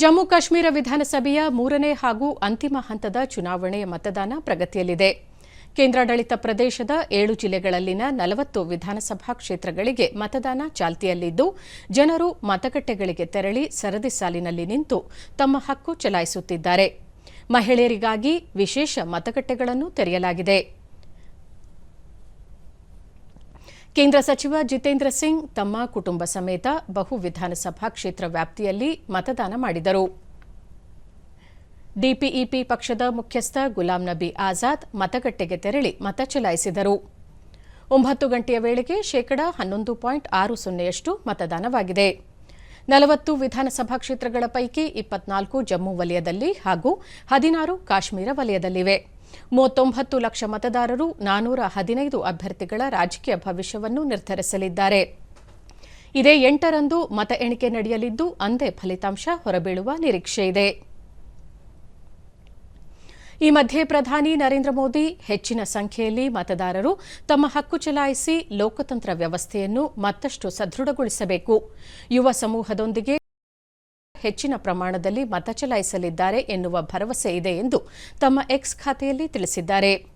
ಜಮ್ಮು ಕಾಶ್ಮೀರ ವಿಧಾನಸಭೆಯ ಮೂರನೇ ಹಾಗೂ ಅಂತಿಮ ಹಂತದ ಚುನಾವಣೆಯ ಮತದಾನ ಪ್ರಗತಿಯಲ್ಲಿದೆ. ಕೇಂದ್ರಾಡಳಿತ ಪ್ರದೇಶದ ಏಳು ಜಿಲ್ಲೆಗಳಲ್ಲಿನ ನಲವತ್ತು ವಿಧಾನಸಭಾ ಕ್ಷೇತ್ರಗಳಿಗೆ ಮತದಾನ ಚಾಲ್ತಿಯಲ್ಲಿದ್ದು, ಜನರು ಮತಗಟ್ಟೆಗಳಿಗೆ ತೆರಳಿ ಸರದಿ ಸಾಲಿನಲ್ಲಿ ನಿಂತು ತಮ್ಮ ಹಕ್ಕು ಚಲಾಯಿಸುತ್ತಿದ್ದಾರೆ. ಮಹಿಳೆಯರಿಗಾಗಿ ವಿಶೇಷ ಮತಗಟ್ಟೆಗಳನ್ನು ತೆರೆಯಲಾಗಿದೆ. ಕೇಂದ್ರ ಸಚಿವ ಜಿತೇಂದ್ರ ಸಿಂಗ್ ತಮ್ಮ ಕುಟುಂಬ ಸಮೇತ ಬಹು ವಿಧಾನಸಭಾ ಕ್ಷೇತ್ರ ವ್ಯಾಪ್ತಿಯಲ್ಲಿ ಮತದಾನ ಮಾಡಿದರು. ಡಿಪಿಇಪಿ ಪಕ್ಷದ ಮುಖ್ಯಸ್ಥ ಗುಲಾಂ ನಬಿ ಆಜಾದ್ ಮತಗಟ್ಟೆಗೆ ತೆರಳಿ ಮತ ಚಲಾಯಿಸಿದರು. ಒಂಬತ್ತು ಗಂಟೆಯ ವೇಳೆಗೆ ಶೇಕಡಾ ಹನ್ನೊಂದು ಪಾಯಿಂಟ್ ಆರು ಸೊನ್ನೆಯಷ್ಟು ಮತದಾನವಾಗಿದೆ. ನಲವತ್ತು ವಿಧಾನಸಭಾ ಕ್ಷೇತ್ರಗಳ ಪೈಕಿ ಇಪ್ಪತ್ನಾಲ್ಕು ಜಮ್ಮು ವಲಯದಲ್ಲಿ ಹಾಗೂ ಹದಿನಾರು ಕಾಶ್ಮೀರ ವಲಯದಲ್ಲಿವೆ. ಮೂವತ್ತೊಂಬತ್ತು ಲಕ್ಷ ಮತದಾರರು ನಾನೂರ ಹದಿನೈದು ಅಭ್ಯರ್ಥಿಗಳ ರಾಜಕೀಯ ಭವಿಷ್ಯವನ್ನು ನಿರ್ಧರಿಸಲಿದ್ದಾರೆ. ಇದೇ ಎಂಟರಂದು ಮತ ಎಣಿಕೆ ನಡೆಯಲಿದ್ದು, ಅಂದೇ ಫಲಿತಾಂಶ ಹೊರಬೀಳುವ ನಿರೀಕ್ಷೆಯಿದೆ ಈ ಮಧ್ಯೆ ಪ್ರಧಾನಿ ನರೇಂದ್ರ ಮೋದಿ ಹೆಚ್ಚಿನ ಸಂಖ್ಯೆಯಲ್ಲಿ ಮತದಾರರು ತಮ್ಮ ಹಕ್ಕು ಚಲಾಯಿಸಿ ಲೋಕತಂತ್ರ ವ್ಯವಸ್ಥೆಯನ್ನು ಮತ್ತಷ್ಟು ಸದೃಢಗೊಳಿಸಬೇಕು. ಯುವ ಸಮೂಹದೊಂದಿಗೆ ಹೆಚ್ಚಿನ ಪ್ರಮಾಣದಲ್ಲಿ ಮತ ಚಲಾಯಿಸಲಿದ್ದಾರೆ ಎನ್ನುವ ಭರವಸೆ ಇದೆ ಎಂದು ತಮ್ಮ ಎಕ್ಸ್ ಖಾತೆಯಲ್ಲಿ ತಿಳಿಸಿದ್ದಾರೆ.